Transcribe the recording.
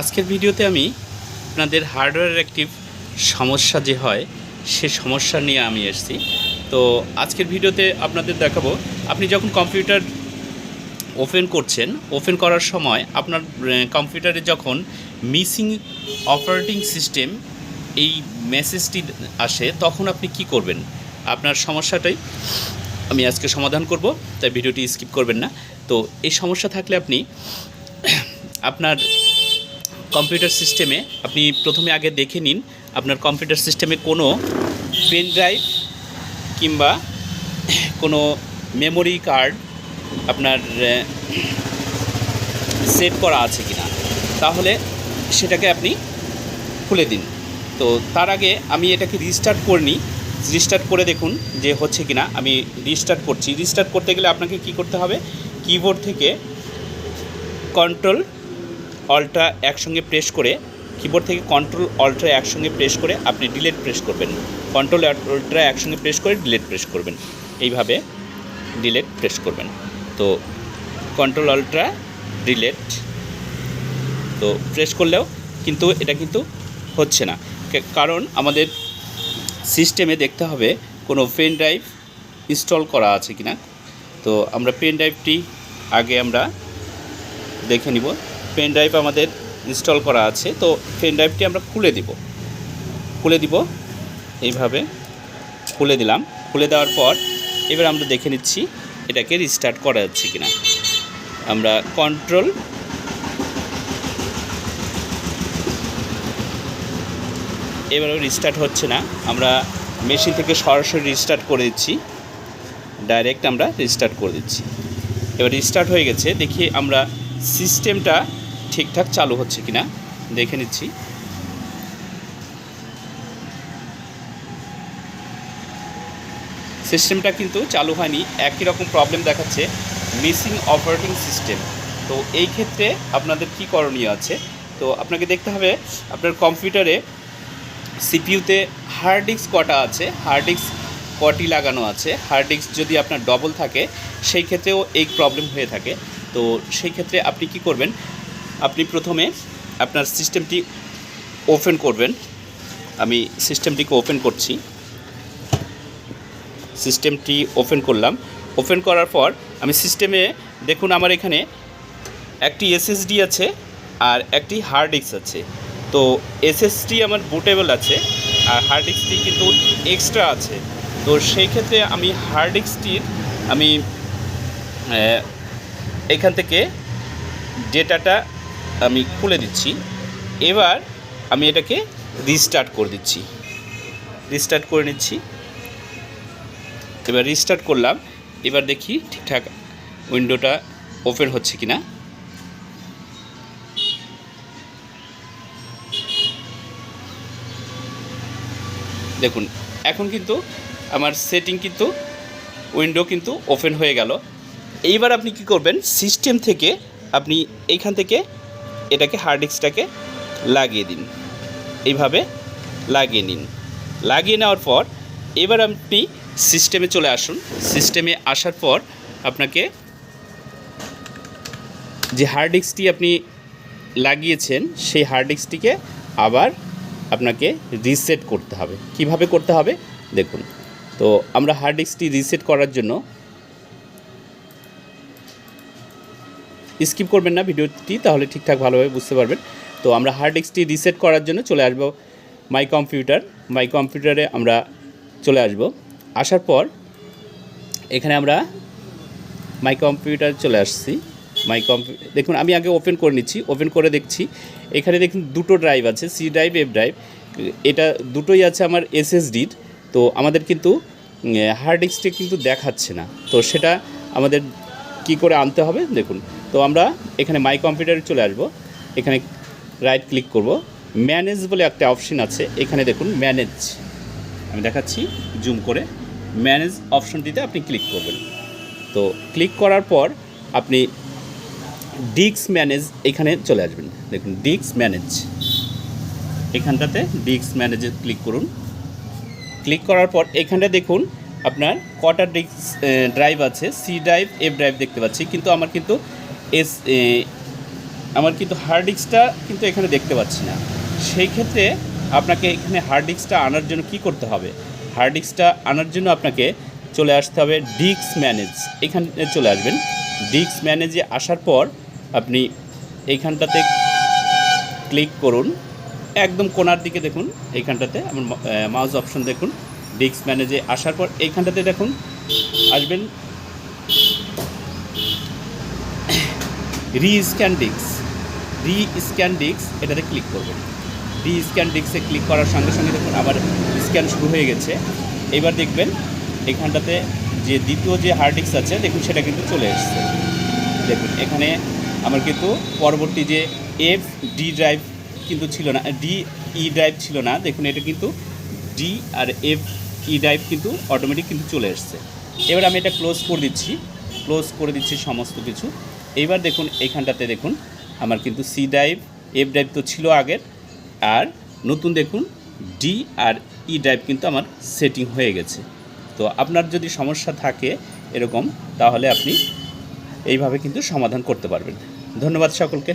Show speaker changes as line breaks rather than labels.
আজকের ভিডিওতে আমি আপনাদের হার্ডওয়্যার একটি সমস্যা যে হয়, সে সমস্যা নিয়ে আমি এসেছি। তো আজকের ভিডিওতে আপনাদের দেখাবো, আপনি যখন কম্পিউটার ওপেন করছেন, ওপেন করার সময় আপনার কম্পিউটারে যখন মিসিং অপারেটিং সিস্টেম এই মেসেজটি আসে, তখন আপনি কি করবেন? আপনার সমস্যাটাই আমি আজকে সমাধান করব, তাই ভিডিওটি স্কিপ করবেন না। তো এই সমস্যা থাকলে আপনি আপনার কম্পিউটার সিস্টেমে আপনি প্রথমে আগে দেখে নিন আপনার কম্পিউটার সিস্টেমে কোনো পেন ড্রাইভ কিংবা কোনো মেমোরি কার্ড আপনার সেট করা আছে কিনা। তাহলে সেটাকে আপনি খুলে দিন। তো তার আগে আমি এটাকে রিস্টার্ট করে নিই রিস্টার্ট করে দেখুন যে হচ্ছে কিনা। আমি রিস্টার্ট করছি। রিস্টার্ট করতে গেলে আপনাকে কি করতে হবে? কিবোর্ড থেকে কন্ট্রোল অল্ট্রা একসঙ্গে প্রেস করে কিবোর্ড থেকে কন্ট্রোল অল্ট্রা একসঙ্গে প্রেস করে আপনি ডিলেট প্রেস করবেন। কন্ট্রোল অল্ট্রা একসঙ্গে প্রেস করে ডিলেট প্রেস করবেন। এইভাবে ডিলেট প্রেস করবেন। তো কন্ট্রোল অল্ট্রা ডিলেট তো প্রেস করলেও কিন্তু এটা কিন্তু হচ্ছে না। কারণ আমাদের সিস্টেমে দেখতে হবে কোনো পেন ড্রাইভ ইনস্টল করা আছে কিনা। তো আমরা পেন ড্রাইভটি আগে আমরা দেখে নিব। পেন ড্রাইভ আমাদের ইনস্টল করা আছে, তো পেন ড্রাইভটি আমরা খুলে দিব। খুলে দিব, এইভাবে খুলে দিলাম। খুলে দেওয়ার পর এবার আমরা দেখে নিচ্ছি এটাকে রিস্টার্ট করা যাচ্ছে কিনা। আমরা কন্ট্রোল এবারেও রিস্টার্ট হচ্ছে না। আমরা মেশিন থেকে সরাসরি রিস্টার্ট করে দিচ্ছি। ডাইরেক্ট আমরা রিস্টার্ট করে দিচ্ছি। এবার রিস্টার্ট হয়ে গেছে, দেখি আমরা সিস্টেমটা ঠিকঠাক চালু হচ্ছে কিনা, দেখে নিচ্ছি। সিস্টেমটা কিন্তু চালু হয়নি, একই রকম প্রবলেম দেখাচ্ছে, মিসিং অপারেটিং সিস্টেম। তো এই ক্ষেত্রে আপনাদের কি করণীয় আছে? তো আপনাকে দেখতে হবে, আপনার কম্পিউটারে সিপিইউতে হার্ড ডিস্ক কটা আছে, হার্ড ডিস্ক কটি লাগানো আছে, হার্ড ডিস্ক যদি আপনার ডবল থাকে, সেই ক্ষেত্রেও এই প্রবলেম হয়ে থাকে। তো সেই ক্ষেত্রে আপনি কি করবেন আপনি প্রথমে আপনার সিস্টেমটি ওপেন করবেন। আমি সিস্টেমটিকে ওপেন করছি। সিস্টেমটি ওপেন করলাম। ওপেন করার পর আমি সিস্টেমে দেখুন আমার এখানে একটি এসএসডি আছে আর একটি হার্ড ডিস্ক আছে। তো এসএসডি আমার বুটেবল আছে আর হার্ড ডিস্কটি কিন্তু এক্সট্রা আছে। তো সেই ক্ষেত্রে আমি হার্ড ডিস্কটির আমি এখান থেকে ডেটাটা আমি খুলে দিচ্ছি। এবার আমি এটাকে রিস্টার্ট করে দিচ্ছি। রিস্টার্ট করে নিচ্ছি। এবার রিস্টার্ট করলাম। এবার দেখি ঠিকঠাক উইন্ডোটা ওপেন হচ্ছে কিনা। দেখুন, এখন কিন্তু আমার সেটিং কিন্তু উইন্ডো কিন্তু ওপেন হয়ে গেল। এইবার আপনি কি করবেন? সিস্টেম থেকে আপনি এইখান থেকে এটাকে হার্ড ডিস্কটাকে লাগিয়ে দিন। এইভাবে লাগিয়ে নিন। লাগিয়ে নেওয়ার পর এবার আপনি সিস্টেমে চলে আসুন। সিস্টেমে আসার পর আপনাকে যে হার্ড ডিস্কটি আপনি লাগিয়েছেন, সেই হার্ড ডিস্কটিকে আবার আপনাকে রিসেট করতে হবে। কীভাবে করতে হবে? দেখুন। তো আমরা হার্ড ডিস্কটি রিসেট করার জন্য স্কিপ করবেন না ভিডিওটি, তাহলে ঠিকঠাক ভালোভাবে বুঝতে পারবেন। তো আমরা হার্ড ডিস্কটি রিসেট করার জন্য চলে আসব মাই কম্পিউটার মাই কম্পিউটারে আমরা চলে আসব। আসার পর এখানে আমরা মাই কম্পিউটার চলে আসছি। মাই কম্পিউ দেখুন, আমি আগে ওপেন করে নিচ্ছি ওপেন করে দেখছি। এখানে দেখুন দুটো ড্রাইভ আছে সি ড্রাইভ এফ ড্রাইভ এটা দুটোই আছে আমার এসএসডির তো আমাদের কিন্তু হার্ড ডিস্কটা কিন্তু দেখাচ্ছে না। তো সেটা আমাদের কি করে আনতে হবে, দেখুন। তো আমরা এখানে মাই কম্পিউটারে চলে আসব। এখানে রাইট ক্লিক করব। ম্যানেজ বলে একটা অপশন আছে। এখানে দেখুন ম্যানেজ আমি দেখাচ্ছি জুম করে ম্যানেজ অপশনটিতে আপনি ক্লিক করবেন। তো ক্লিক করার পর আপনি ডিক্স ম্যানেজ এখানে চলে আসবেন। দেখুন ডিক্স ম্যানেজ এখানটাতে ডিক্স ম্যানেজে ক্লিক করুন। ক্লিক করার পর এখানটা দেখুন আপনার কটা ড্রাইভ আছে? সি ড্রাইভ এফ ড্রাইভ দেখতে পাচ্ছি। কিন্তু আমার কিন্তু এস আমার কিন্তু হার্ড ডিস্কটা কিন্তু এখানে দেখতে পাচ্ছি না। সেই ক্ষেত্রে আপনাকে এখানে হার্ড ডিস্কটা আনার জন্য কি করতে হবে? হার্ড ডিস্কটা আনার জন্য আপনাকে চলে আসতে হবে ডিস্ক ম্যানেজ এখানে চলে আসবেন। ডিস্ক ম্যানেজে আসার পর আপনি এইখানটাতে ক্লিক করুন। একদম কোনার দিকে দেখুন। এইখানটাতে আমার মাউস অপশন দেখুন। ডিস্ক ম্যানেজে আসার পর এইখানটাতে দেখুন, আসবেন। Rescan disk rescan disk, এটাতে ক্লিক করবেন। রি স্ক্যান ডিস্কে ক্লিক করার সঙ্গে সঙ্গে দেখুন, আবার স্ক্যান শুরু হয়ে গেছে। এবার দেখবেন এখানটাতে যে দ্বিতীয় যে হার্ড ডিস্ক আছে, দেখুন সেটা কিন্তু চলে এসছে। দেখুন, এখানে আমার কিন্তু পরবর্তী যে এফ, ডি ড্রাইভ কিন্তু ছিল না, ডি ই ড্রাইভ ছিল না। দেখুন, এটা কিন্তু D R F E drive কিন্তু অটোমেটিক কিন্তু চলে এসছে। এবার আমি এটা ক্লোজ করে দিচ্ছি। ক্লোজ করে দিচ্ছি সমস্ত কিছু। এবার দেখুন এইখানটাতে দেখুন, আমার কিন্তু সি ড্রাইভ এফ ড্রাইভ তো ছিল আগের। আর নতুন দেখুন ডি আর ই ড্রাইভ কিন্তু আমার সেটিং হয়ে গেছে। তো আপনার যদি সমস্যা থাকে এরকম, তাহলে আপনি এইভাবে কিন্তু সমাধান করতে পারবেন। ধন্যবাদ সকলকে।